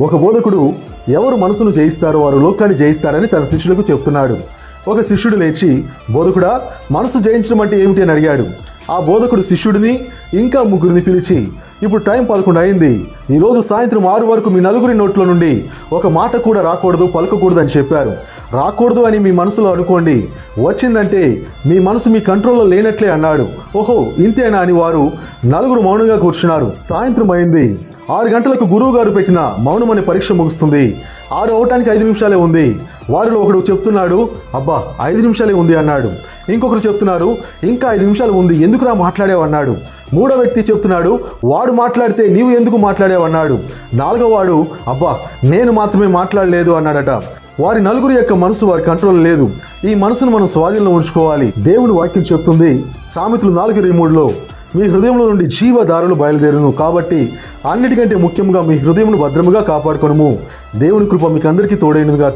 ఒక బోధకుడు ఎవరు మనసును జయిస్తారో వారు లోకాన్ని జయిస్తారని తన శిష్యులకు చెప్తున్నాడు. ఒక శిష్యుడు లేచి బోధకుడా మనసు జయించడం అంటే ఏమిటి? అని అడిగాడు. ఆ బోధకుడు శిష్యుడిని ఇంకా ముగ్గురిని పిలిచి ఇప్పుడు టైం పదకొండు అయింది. ఈరోజు సాయంత్రం ఆరు వరకు మీ నలుగురి నోట్లో నుండి ఒక మాట కూడా రాకూడదు పలకకూడదు అని చెప్పారు. రాకూడదు అని మీ మనసులో అనుకోండి. వచ్చిందంటే మీ మనసు మీ కంట్రోల్లో లేనట్లే అన్నాడు. ఓహో ఇంతేనా అని వారు నలుగురు మౌనంగా కూర్చున్నారు. సాయంత్రం అయింది. ఆరు గంటలకు గురువు గారు పెట్టిన మౌనం అనే పరీక్ష ముగుస్తుంది. ఆరు అవటానికి ఐదు నిమిషాలే ఉంది. వారిలో ఒకడు చెప్తున్నాడు అబ్బా ఐదు నిమిషాలే ఉంది అన్నాడు. ఇంకొకరు చెప్తున్నారు ఇంకా ఐదు నిమిషాలు ఉంది ఎందుకురా మాట్లాడావు అన్నాడు. మూడో వ్యక్తి చెప్తున్నాడు వాడు మాట్లాడితే నీవు ఎందుకు మాట్లాడావు అన్నాడు. నాలుగో వాడు అబ్బా నేను మాత్రమే మాట్లాడలేదు అన్నాడట. వారి నలుగురు యొక్క మనసు వారి కంట్రోల్ లేదు. ఈ మనసును మనం స్వాధీనంలో ఉంచుకోవాలి. దేవుని వాక్యం చెప్తుంది సామెతలు నాలుగు ఇరవై మూడులో మీ హృదయంలో నుండి జీవధారలు బయలుదేరును కాబట్టి అన్నిటికంటే ముఖ్యంగా మీ హృదయమును భద్రముగా కాపాడుకొనుము. దేవుని కృప మీకు అందరికీ తోడైనదిగాక.